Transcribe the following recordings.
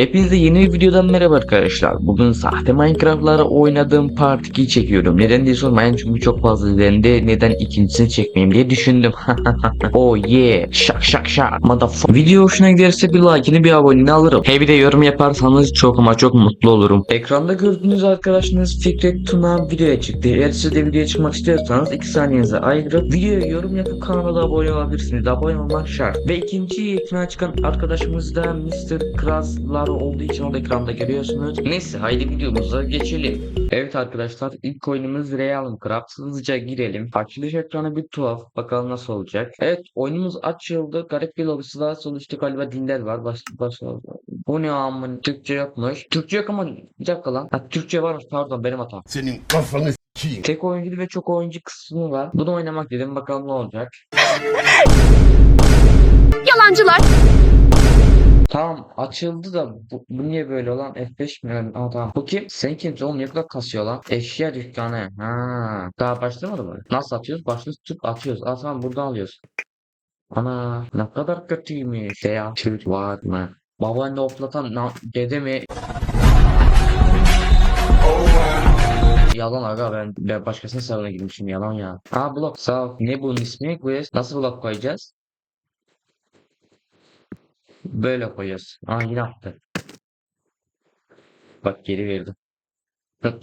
Hepinize yeni bir videodan merhaba arkadaşlar. Bugün sahte Minecraft'ları oynadığım Part 2'yi çekiyorum. Neden diye sormayın çünkü çok fazla izlendi. Neden ikincisini çekmeyeyim diye düşündüm. oh yeah. Şak şak şak. Motherfucker. Video hoşuna giderse bir like'ını bir aboneliğini alırım. He bir de yorum yaparsanız çok ama çok mutlu olurum. Ekranda gördüğünüz arkadaşınız Fikret Tuna videoya çıktı. Eğer siz de videoya çıkmak istiyorsanız 2 saniyenizi ayırıp videoya yorum yapıp kanala abone olabilirsiniz. Abone olmak şart. Ve ikinci ekrana çıkan arkadaşımız da Mr. Kraslar olduğu için o da ekranda görüyorsunuz. Neyse haydi videomuza geçelim. Evet arkadaşlar ilk oyunumuz Realm Craft. Hızlıca girelim. Açılış ekranı bir tuhaf. Bakalım nasıl olacak. Evet oyunumuz açıldı. Garip bir lobisi daha sonuçta galiba dinler var. Baş, baş, bu ne amın Türkçe yokmuş. Türkçe yok ama bir dakika lan. Ha, Türkçe varmış pardon benim hatam. Senin kafanı s**eyim. Tek oyunculu ve çok oyuncu kısmı var. Bunu oynamak dedim bakalım ne olacak. Yalancılar. Tamam açıldı da bu, bu niye böyle olan F5 mi? Yani, Aa, tamam. Bu kim? Sen kimsin oğlum? Ne kadar kasıyor lan? Eşya dükkanı. Ha. Daha başlamadı mı? Nasıl atıyoruz? Başlık tutup atıyoruz. Aa tamam buradan alıyoruz. Ana ne kadar kötüymüş. Teatür var mı? Babaanne oplatan dede mi? Yalan aga ben, ben başkasının sarına girmişim yalan ya. Aa blok sağ ol. Ne bunun ismi? Quest. Nasıl blok koyacağız? Böyle koyuyoruz. Aa yine attı. Bak geri verdim.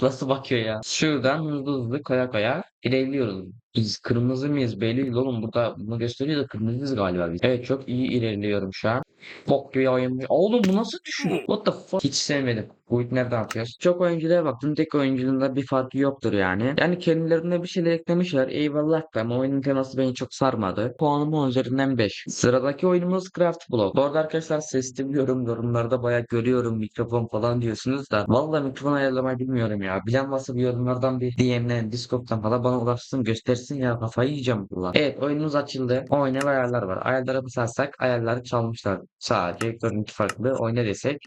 Nasıl bakıyor ya? Şuradan hızlı hızlı koya koya ilerliyoruz. Biz kırmızı mıyız belli değil oğlum. Burada bunu gösteriyor da kırmızıyız galiba biz. Evet çok iyi ilerliyorum şu an. Bok gibi oyun. Oğlum bu nasıl düşüyor? What the fuck? Hiç sevmedim. Bu it nereden atıyoruz? Çok oyunculara baktım. Tek oyunculuğunda bir farkı yoktur yani. Yani kendilerine bir şeyler eklemişler. Eyvallah da ama oyunun teması beni çok sarmadı. Puanım 10 üzerinden 5. Sıradaki oyunumuz Craft Block. Bu arada arkadaşlar ses dinliyorum. Yorumlarda bayağı görüyorum mikrofon falan diyorsunuz da. Vallahi mikrofon ayarlamayı bilmiyorum ya. Bilen varsa bir yorumlardan bir DM'den, Discord'dan falan bana ulaşsın göstersin ya. Kafayı yiyeceğim valla. Evet oyunumuz açıldı. Oyna ve ayarlar var. Ayarlara basarsak ayarları çalmışlar. Sadece görüntü farklı. Oyna desek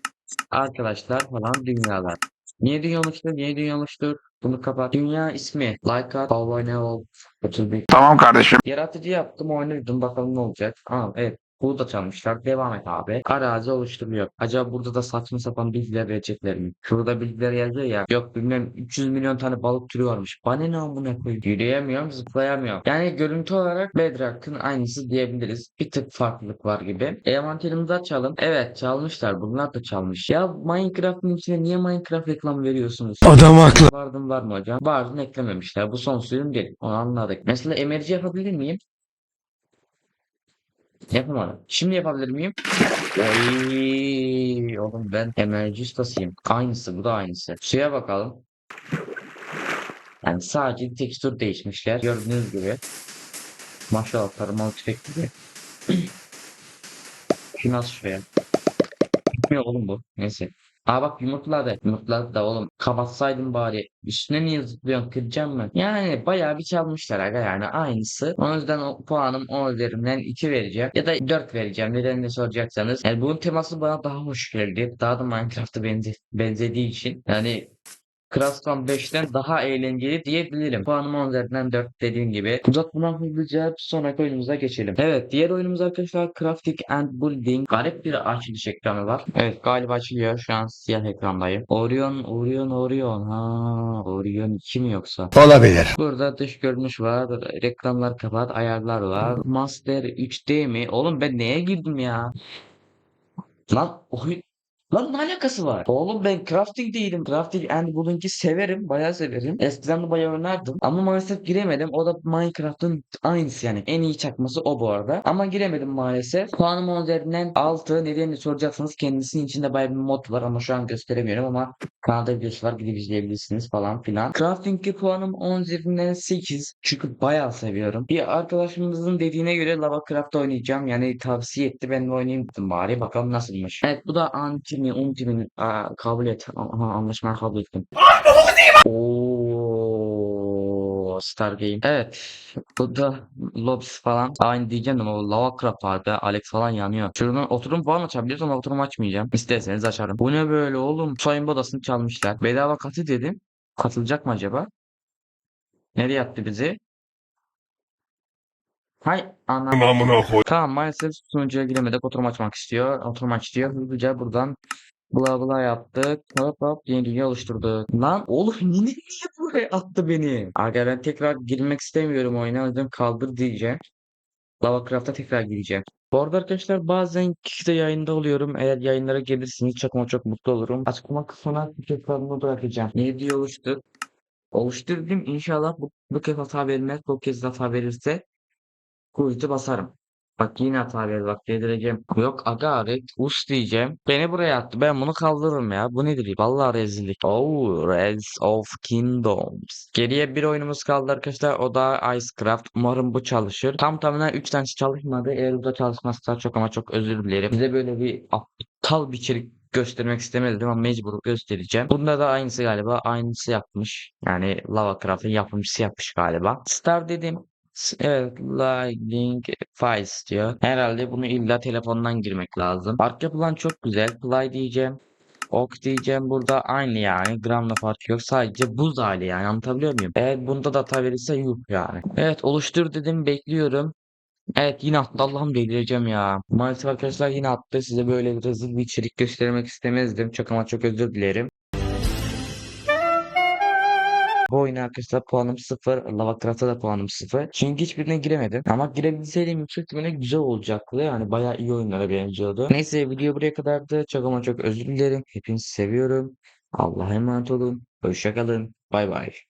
arkadaşlar falan dünyalar. Niye dünya olmuştur? Niye dünya olmuştur? Bunu kapat. Dünya ismi. Like at. Abone ol. 31. Tamam kardeşim. Yaratıcı yaptım oynadım bakalım ne olacak. Aa evet. Bu da çalmışlar. Devam et abi. Arazi oluşturuyor. Acaba burada da saçma sapan bilgiler verecekler mi? Şurada bilgiler yazıyor ya. Yok bilmem 300 milyon tane balık türü varmış. Bana ne amına koyayım. Yürüyemiyorum, zıplayamıyorum. Yani görüntü olarak Bedrock'ın aynısı diyebiliriz. Bir tık farklılık var gibi. Envanterimizi açalım. Evet çalmışlar. Bunlar da çalmış. Ya Minecraft'ın içine niye Minecraft reklam veriyorsunuz? Adam haklı. Vardım var mı hocam? Vardı eklememişler. Bu son suyum değil. Onu anladık. Mesela emerci yapabilir miyim? Yapamadım. Şimdi yapabilir miyim? Oy, oğlum ben emerci ustasıyım. Aynısı bu da aynısı. Suya bakalım. Yani sadece tekstür değişmişler. Gördüğünüz gibi. Maşallah tarımalı tüfek gibi. Şu nasıl şuraya? Gitmiyor oğlum bu. Neyse. Aa bak yumurtladı. Yumurtladı da oğlum. Kapatsaydım bari. Üstüne niye zıplıyorsun? Kıracağım mı? Yani bayağı bir çalmışlar aga yani aynısı. O yüzden o puanım 10 üzerinden 2 vereceğim. Ya da 4 vereceğim. Neden de soracaksanız. Yani bunun teması bana daha hoş geldi. Daha da Minecraft'a benze benzediği için. Yani Craft'tan 5'ten daha eğlenceli diyebilirim. Puanım 10 üzerinden 4 dediğim gibi. Uzatmadan hızlıca sonraki oyunumuza geçelim. Evet diğer oyunumuz arkadaşlar Crafting and Building. Garip bir açılış ekranı var. Evet galiba açılıyor. Şu an siyah ekrandayım. Orion, Orion, Orion. Ha, Orion 2 mi yoksa? Olabilir. Burada dış görünüş var. Reklamlar kapat. Ayarlar var. Master 3D mi? Oğlum ben neye girdim ya? Lan oyun... Lan ne alakası var? Oğlum ben crafting değilim. Crafting and Building'i severim. Bayağı severim. Eskiden de bayağı oynardım. Ama maalesef giremedim. O da Minecraft'ın aynısı yani. En iyi çakması o bu arada. Ama giremedim maalesef. Puanım 10 üzerinden 6. Nedenini soracaksınız. Kendisinin içinde bayağı bir mod var ama şu an gösteremiyorum ama kanalda videosu var. Gidip izleyebilirsiniz falan filan. Crafting'e puanım 10 üzerinden 8. Çünkü bayağı seviyorum. Bir arkadaşımızın dediğine göre Lava Craft oynayacağım. Yani tavsiye etti. Ben de oynayayım dedim bari. Bakalım nasılmış. Evet bu da anti mi unti mi? Aa, kabul et. Aha, anlaşmayı kabul ettim. Oo, Star Game. Evet. Bu da lobis falan. Aynı diyeceğim ama o Lava Craft vardı. Alex falan yanıyor. Şuradan oturum falan açabiliyoruz ama oturum açmayacağım. İsterseniz açarım. Bu ne böyle oğlum? Soyunma odasını çalmışlar. Bedava katı dedim. Katılacak mı acaba? Nereye attı bizi? Hay anam. Amına koy. Tamam maalesef sunucuya giremedik. Oturum açmak istiyor. Oturum aç diyor. Hızlıca buradan Bla bla yaptık. Hop hop yeni dünya oluşturduk. Lan oğlum yine niye buraya attı beni? Aga ben tekrar girmek istemiyorum oyuna. O yüzden kaldır diyeceğim. Lavacraft'a tekrar gireceğim. Bu arada arkadaşlar bazen kişide yayında oluyorum. Eğer yayınlara gelirsiniz çok ama çok mutlu olurum. Açıklama kısmına hesabımı bırakacağım. Niye diye oluştu. Oluştu dedim. İnşallah bu, bu kez hata vermez. Bu kez hata verirse Quit'i basarım. Bak yine hata verdi. Bak yedireceğim. Yok aga Red Us diyeceğim. Beni buraya attı. Ben bunu kaldırırım ya. Bu nedir? Vallahi rezillik. Oh Res of Kingdoms. Geriye bir oyunumuz kaldı arkadaşlar. O da Icecraft. Umarım bu çalışır. Tam tamına 3 tanesi çalışmadı. Eğer bu da çalışmazsa çok ama çok özür dilerim. Size böyle bir aptal bir içerik göstermek istemedim ama mecbur göstereceğim. Bunda da aynısı galiba. Aynısı yapmış. Yani Lavacraft'ın yapımcısı yapmış galiba. Star dedim. Evet, Lightning Files diyor. Herhalde bunu illa telefondan girmek lazım. Arka plan çok güzel. Play diyeceğim. Ok diyeceğim burada aynı yani. Gramla farkı yok. Sadece buz hali yani anlatabiliyor muyum? Eğer bunda da hata verirse yuh yani. Evet oluştur dedim bekliyorum. Evet yine attı Allah'ım delireceğim ya. Maalesef arkadaşlar yine attı. Size böyle bir rezil bir içerik göstermek istemezdim. Çok ama çok özür dilerim. Bu oyuna arkadaşlar puanım 0. Lavacraft'a da puanım 0. Çünkü hiçbirine giremedim. Ama girebilseydim yüksek ihtimalle güzel olacaktı. Yani bayağı iyi oyunlara benziyordu. Neyse video buraya kadardı. Çok ama çok özür dilerim. Hepinizi seviyorum. Allah'a emanet olun. Hoşçakalın. Bay bay.